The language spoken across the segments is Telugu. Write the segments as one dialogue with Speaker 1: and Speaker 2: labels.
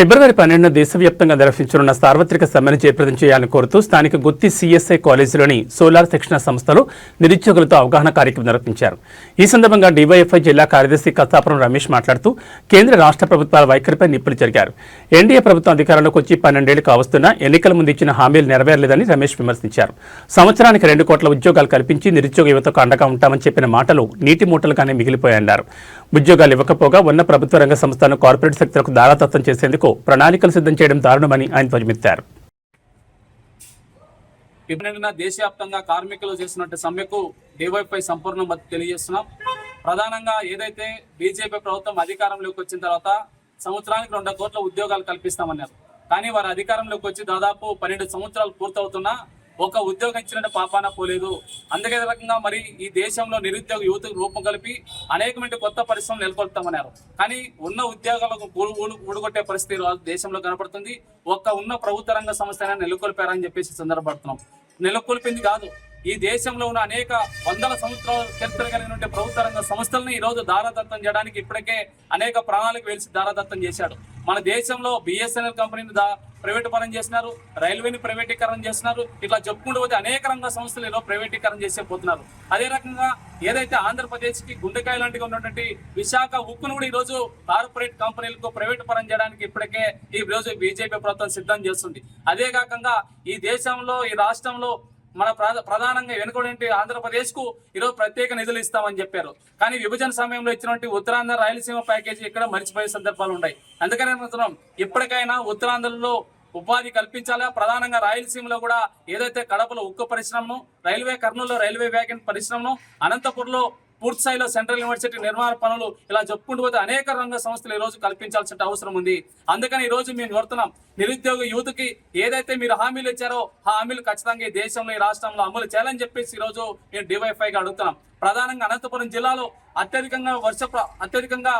Speaker 1: ఫిబ్రవరి పన్నెండున దేశవ్యాప్తంగా నిర్వహించనున్న సార్వత్రిక సమ్మెను జయప్రదం చేయాలని కోరుతూ స్థానిక గుత్తి సిఎస్ఐ కాలేజీలోని సోలార్ శిక్షణ సంస్థలు నిరుద్యోగులతో అవగాహన కార్యక్రమం నిర్వహించారు. ఈ సందర్భంగా డివైఎఫ్ఐ జిల్లా కార్యదర్శి కత్తాపురం రమేష్ మాట్లాడుతూ కేంద్ర రాష్ట్ర ప్రభుత్వాల వైఖరిపై నిప్పులు జరిగారు. ఎన్డీఏ ప్రభుత్వం అధికారంలోకి వచ్చి పన్నెండేళ్ళు కావస్తున్నా ఎన్నికల ముందు ఇచ్చిన హామీలు నెరవేరలేదని రమేష్ విమర్శించారు. సంవత్సరానికి రెండు కోట్ల ఉద్యోగాలు కల్పించి నిరుద్యోగ యువతకు అండగా ఉంటామని చెప్పిన మాటలు నీటి మూటలుగానే మిగిలిపోయాయన్నారు. ఉద్యోగాలు ఇవ్వకపోగా ఉన్న ప్రభుత్వ రంగ సంస్థలను కార్పొరేట్ శక్తులకు దారాదత్తం చేసేందుకు ప్రణాళికలు సిద్ధం చేయడం దారుణమని ఆయన ధ్వజమెత్తారు.
Speaker 2: పన్నెండున దేశవ్యాప్తంగా కార్మికులు చేస్తున్నట్టు సమ్మెకు డివైపై సంపూర్ణ మద్దతు తెలియజేస్తున్నాం. ప్రధానంగా ఏదైతే బీజేపీ ప్రభుత్వం అధికారంలోకి వచ్చిన తర్వాత సంవత్సరానికి రెండు కోట్ల ఉద్యోగాలు కల్పిస్తామన్నారు. కానీ వారు అధికారంలోకి వచ్చి దాదాపు పన్నెండు సంవత్సరాలు పూర్తవుతున్నా ఒక ఉద్యోగం ఇచ్చినట్టు పాపాన పోలేదు. అందుకే రకంగా మరి ఈ దేశంలో నిరుద్యోగ యువతకు రూపం కలిపి అనేకమైన కొత్త పరిశ్రమలు నెలకొల్పుతామన్నారు. కానీ ఉన్న ఉద్యోగాలకు ఊడు- ఊడు- ఊడగొట్టే పరిస్థితి దేశంలో కనపడుతుంది. ఒక్క ఉన్న ప్రభుత్వ రంగ సంస్థ నెలకొల్పారని చెప్పేసి సందర్భపడుతున్నాం నెలకొల్పింది కాదు ఈ దేశంలో ఉన్న అనేక వందల సంవత్సరాల చరిత్ర కలిగిన ప్రభుత్వ రంగ సంస్థలను ఈరోజు దారాదత్తం చేయడానికి ఇప్పటికే అనేక ప్రాణాళిక వెలిసి దారాదత్తం చేశాడు. మన దేశంలో బిఎస్ఎన్ఎల్ కంపెనీని దా ప్రైవేట్ పరం చేసినారు రైల్వేని ప్రైవేటీకరణ చేస్తున్నారు ఇట్లా చెప్పుకుంటూ పోతే అనేక రంగ సంస్థలు ఏదో ప్రైవేటీకరణ చేసే పోతున్నారు. అదే రకంగా ఏదైతే ఆంధ్రప్రదేశ్కి గుండెకాయ లాంటిగా ఉన్నటువంటి విశాఖ ఉక్కును కూడా ఈ రోజు కార్పొరేట్ కంపెనీలకు ప్రైవేట్ పరం చేయడానికి ఇప్పటికే ఈ రోజు బీజేపీ ప్రభుత్వం సిద్ధం చేస్తుంది. అదే కాకుండా ఈ దేశంలో ఈ రాష్ట్రంలో మన ప్రధానంగా వెనుకబడి ఆంధ్రప్రదేశ్కు ఈరోజు ప్రత్యేక నిధులు ఇస్తామని చెప్పారు. కానీ విభజన సమయంలో ఇచ్చినటువంటి ఉత్తరాంధ్ర రాయలసీమ ప్యాకేజీ ఇక్కడ మర్చిపోయే సందర్భాలు ఉన్నాయి. అందుకనే అనుకుంటున్నాం ఇప్పటికైనా ఉత్తరాంధ్రలో ఉపాధి కల్పించాలా? ప్రధానంగా రాయలసీమలో కూడా ఏదైతే కడపలో ఉక్కు పరిశ్రమను రైల్వే కర్నూలులో రైల్వే వ్యాగన్ పరిశ్రమను అనంతపురంలో పూర్తి స్థాయిలో సెంట్రల్ యూనివర్సిటీ నిర్మాణ పనులు ఇలా చెప్పుకుంటూ పోతే అనేక రంగ సంస్థలు ఈ రోజు కల్పించాల్సిన అవసరం ఉంది. అందుకని ఈ రోజు మేము కోరుతున్నాం నిరుద్యోగ యూత్కి ఏదైతే మీరు హామీలు ఇచ్చారో ఆ హామీలు ఖచ్చితంగా ఈ దేశంలో ఈ రాష్ట్రంలో అమలు చేయాలని చెప్పేసి ఈ రోజు మేము డివైఫైగా అడుగుతున్నాం. ప్రధానంగా అనంతపురం జిల్లాలో అత్యధికంగా వర్ష అత్యధికంగా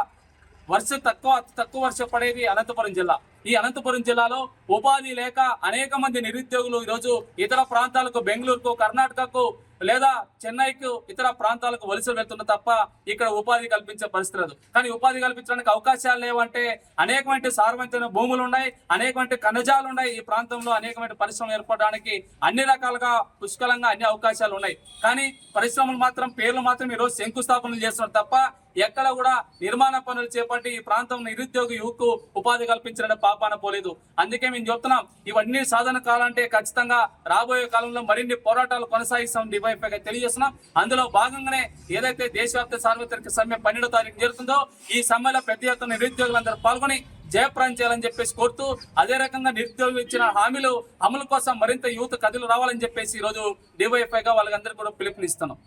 Speaker 2: వర్ష తక్కువ తక్కువ వర్షం పడేది అనంతపురం జిల్లా. ఈ అనంతపురం జిల్లాలో ఉపాధి లేక అనేక మంది నిరుద్యోగులు ఈరోజు ఇతర ప్రాంతాలకు బెంగళూరుకు కర్ణాటకకు లేదా చెన్నైకు ఇతర ప్రాంతాలకు వలసలు వెళ్తున్న తప్ప ఇక్కడ ఉపాధి కల్పించే పరిస్థితి లేదు కానీ ఉపాధి కల్పించడానికి అవకాశాలు లేవంటే అనేకమైన సారవంతమైన భూములు ఉన్నాయి అనేకమైన ఖనిజాలు ఉన్నాయి ఈ ప్రాంతంలో అనేకమైన పరిశ్రమలు ఏర్పడడానికి అన్ని రకాలుగా పుష్కలంగా అన్ని అవకాశాలు ఉన్నాయి. కానీ పరిశ్రమలు మాత్రం పేర్లు మాత్రం ఈరోజు శంకుస్థాపనలు చేస్తున్నారు తప్ప ఎక్కడ కూడా నిర్మాణ పనులు చేపట్టి ఈ ప్రాంతం నిరుద్యోగ యువకు ఉపాధి కల్పించడం పాపాన పోలేదు. అందుకే మేము చెప్తున్నాం ఇవన్నీ సాధన కాలంటే ఖచ్చితంగా రాబోయే కాలంలో మరిన్ని పోరాటాలు కొనసాగిస్తాం డివైపై తెలియజేస్తున్నాం. అందులో భాగంగానే ఏదైతే దేశవ్యాప్త సార్వత్రిక సమ్మె పన్నెండో తారీఖు జరుగుతుందో ఈ సమ్మెలో పెద్ద ఎత్తున నిరుద్యోగులందరూ పాల్గొని జయప్రాయం చేయాలని చెప్పేసి కోరుతూ అదే రకంగా నిరుద్యోగులు ఇచ్చిన హామీలు అమలు కోసం మరింత యువత కథలు రావాలని చెప్పేసి ఈ రోజు డివైఎఫ్ఐగా వాళ్ళందరూ కూడా పిలుపునిస్తున్నాం.